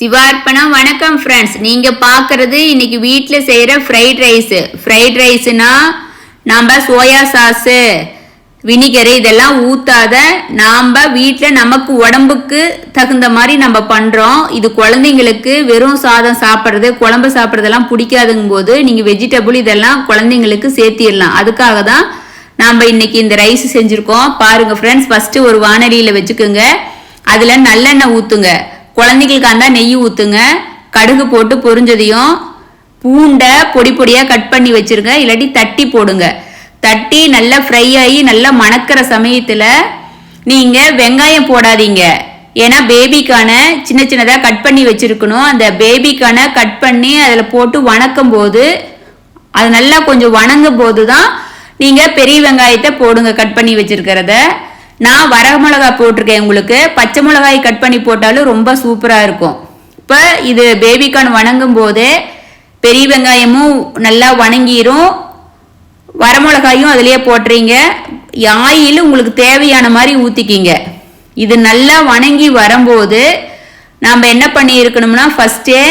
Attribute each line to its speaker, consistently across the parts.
Speaker 1: சிவார்ப்பணம் வணக்கம் ஃப்ரெண்ட்ஸ் நீங்கள் பார்க்குறது இன்னைக்கு வீட்டில் செய்கிற ஃப்ரைட் ரைஸு ஃப்ரைட் ரைஸுனா நம்ம சோயா சாஸு வினிகரு இதெல்லாம் ஊற்றாத நாம் வீட்டில் நமக்கு உடம்புக்கு தகுந்த மாதிரி நம்ம பண்ணுறோம் இது குழந்தைங்களுக்கு வெறும் சாதம் சாப்பிட்றது குழம்பு சாப்பிட்றதெல்லாம் பிடிக்காதுங்கும் போது நீங்கள் வெஜிடபிள் இதெல்லாம் குழந்தைங்களுக்கு சேர்த்திடலாம். அதுக்காக தான் நாம் இன்னைக்கு இந்த ரைஸ் செஞ்சுருக்கோம். பாருங்கள் ஃப்ரெண்ட்ஸ் ஃபஸ்ட்டு ஒரு வானலியில் வச்சுக்கோங்க. அதில் நல்லெண்ணெய் ஊற்றுங்க குழந்தைங்களுக்கு அந்த நெய் ஊற்றுங்க கடுகு போட்டு பொரிஞ்சதையும் பூண்டை பொடி பொடியாக கட் பண்ணி வச்சிருங்க இல்லாட்டி தட்டி போடுங்க. தட்டி நல்லா ஃப்ரை ஆகி நல்லா மணக்கிற சமயத்தில் நீங்கள் வெங்காயம் போடாதீங்க. ஏன்னா பேபிக்கான சின்ன சின்னதாக கட் பண்ணி வச்சிருக்கணும். அந்த பேபிக்கான கட் பண்ணி அதில் போட்டு வணக்கும் போது அது நல்லா கொஞ்சம் வணங்கும் போது தான் நீங்கள் பெரிய வெங்காயத்தை போடுங்க கட் பண்ணி வச்சுருக்கிறத. நான் வர மிளகாய் போட்டிருக்கேன் உங்களுக்கு. பச்சை மிளகாய் கட் பண்ணி போட்டாலும் ரொம்ப சூப்பராக இருக்கும். இப்போ இது பேபிகார்ன் வணங்கும் போதே பெரிய வெங்காயமும் நல்லா வணங்கிரும். வரமிளகாயும் அதுலேயே போட்டுறீங்க. ஆயில் உங்களுக்கு தேவையான மாதிரி ஊற்றிக்கிங்க இது நல்லா வணங்கி வரும்போது நாம் என்ன பண்ணியிருக்கணும்னா ஃபஸ்ட்டே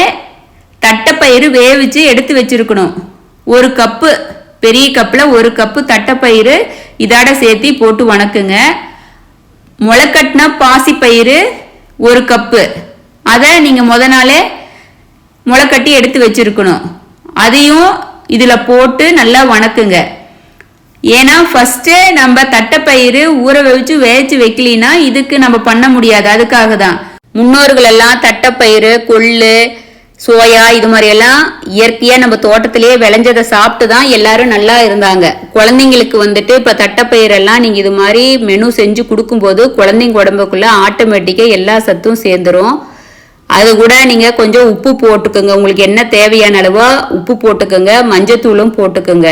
Speaker 1: தட்டைப்பயிறு வேவிச்சு எடுத்து வச்சிருக்கணும். ஒரு கப்பு பெரிய கப்பில் ஒரு கப்பு தட்டைப்பயிறு இதோட சேர்த்து போட்டு வணக்குங்க. முளைக்கட்டின பாசிப்பயிறு ஒரு கப்பு. அதை நீங்கள் முத நாளே முளைக்கட்டி எடுத்து வச்சிருக்கணும். அதையும் இதில் போட்டு நல்லா வணக்குங்க. ஏன்னா ஃபஸ்ட்டு நம்ம தட்டைப்பயிறு ஊற வச்சு வேச்சு வைக்கலினா இதுக்கு நம்ம பண்ண முடியாது. அதுக்காக தான் முன்னோர்கள் எல்லாம் தட்டைப்பயிறு கொள்ளு சோயா இது மாதிரி எல்லாம் இயற்கையாக நம்ம தோட்டத்திலேயே விளைஞ்சதை சாப்பிட்டு தான் எல்லாரும் நல்லா இருந்தாங்க. குழந்தைங்களுக்கு வந்துட்டு இப்போ தட்டைப்பயிரெல்லாம் நீங்கள் இது மாதிரி மெனு செஞ்சு கொடுக்கும்போது குழந்தைங்க உடம்புக்குள்ள ஆட்டோமேட்டிக்காக எல்லா சத்தும் சேர்ந்துரும். அது கூட நீங்கள் கொஞ்சம் உப்பு போட்டுக்கோங்க. உங்களுக்கு என்ன தேவையான அளவோ உப்பு போட்டுக்கோங்க. மஞ்சத்தூளும் போட்டுக்கோங்க.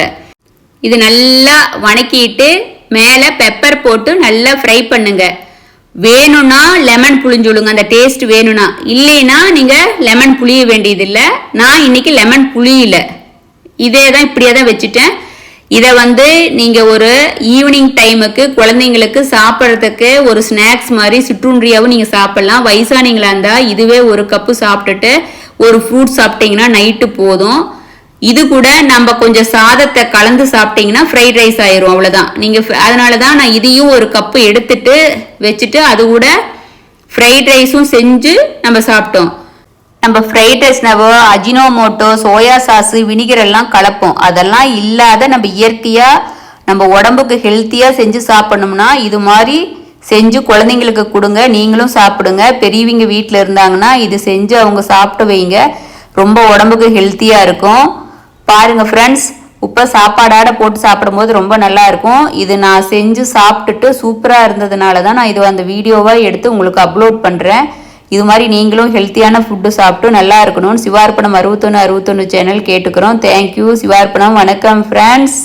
Speaker 1: இது நல்லா வணக்கிட்டு மேலே பெப்பர் போட்டு நல்லா ஃப்ரை பண்ணுங்கள் வேணும்னா லெமன் புளிஞ்சுடுங்க அந்த டேஸ்ட் வேணும்னா. இல்லைன்னா நீங்கள் லெமன் புளிய வேண்டியதில்லை. நான் இன்னைக்கு லெமன் புளியில. இதே தான் இப்படியே தான் வச்சுட்டேன். இதை வந்து நீங்கள் ஒரு ஈவினிங் டைமுக்கு குழந்தைங்களுக்கு சாப்பிட்றதுக்கு ஒரு ஸ்நாக்ஸ் மாதிரி சிற்றுண்டியாவும் நீங்கள் சாப்பிட்லாம். வயசானீங்களா இருந்தால் இதுவே ஒரு கப்பு சாப்பிட்டுட்டு ஒரு ஃப்ரூட் சாப்பிட்டீங்கன்னா நைட்டு போதும். இது கூட நம்ம கொஞ்சம் சாதத்தை கலந்து சாப்பிட்டீங்கன்னா ஃப்ரைட் ரைஸ் ஆயிரும் அவ்வளோதான் நீங்கள் அதனால தான் நான் இதையும் ஒரு கப்பு எடுத்துட்டு வச்சுட்டு அது கூட ஃப்ரைட் ரைஸும் செஞ்சு நம்ம சாப்பிட்டோம். நம்ம ஃப்ரைட் ரைஸ்னவோ அஜினோமோட்டோ சோயா சாஸு வினிகர் எல்லாம் கலப்போம். அதெல்லாம் இல்லாத நம்ம இயற்கையாக நம்ம உடம்புக்கு ஹெல்த்தியாக செஞ்சு சாப்பிடணும்னா இது மாதிரி செஞ்சு குழந்தைங்களுக்கு கொடுங்க நீங்களும் சாப்பிடுங்க. பெரியவங்க வீட்டில் இருந்தாங்கன்னா இது செஞ்சு அவங்க சாப்பிட்டு வைங்க. ரொம்ப உடம்புக்கு ஹெல்த்தியாக இருக்கும். பாருங்க ஃப்ரெண்ட்ஸ் உப்பை சாப்பாடாட போட்டு சாப்பிடும்போது ரொம்ப நல்லா இருக்கும். இது நான் செஞ்சு சாப்பிட்டுட்டு சூப்பராக இருந்ததுனால தான் நான் இது அந்த வீடியோவாக எடுத்து உங்களுக்கு அப்லோட் பண்ணுறேன் இது மாதிரி நீங்களும் ஹெல்த்தியான ஃபுட்டு சாப்பிட்டு நல்லா இருக்கணும்னு சிவார்ப்பணம் அறுபத்தொன்று அறுபத்தொன்று சேனல் கேட்டுக்கிறோம். தேங்க்யூ சிவார்ப்பணம். வணக்கம் ஃப்ரெண்ட்ஸ்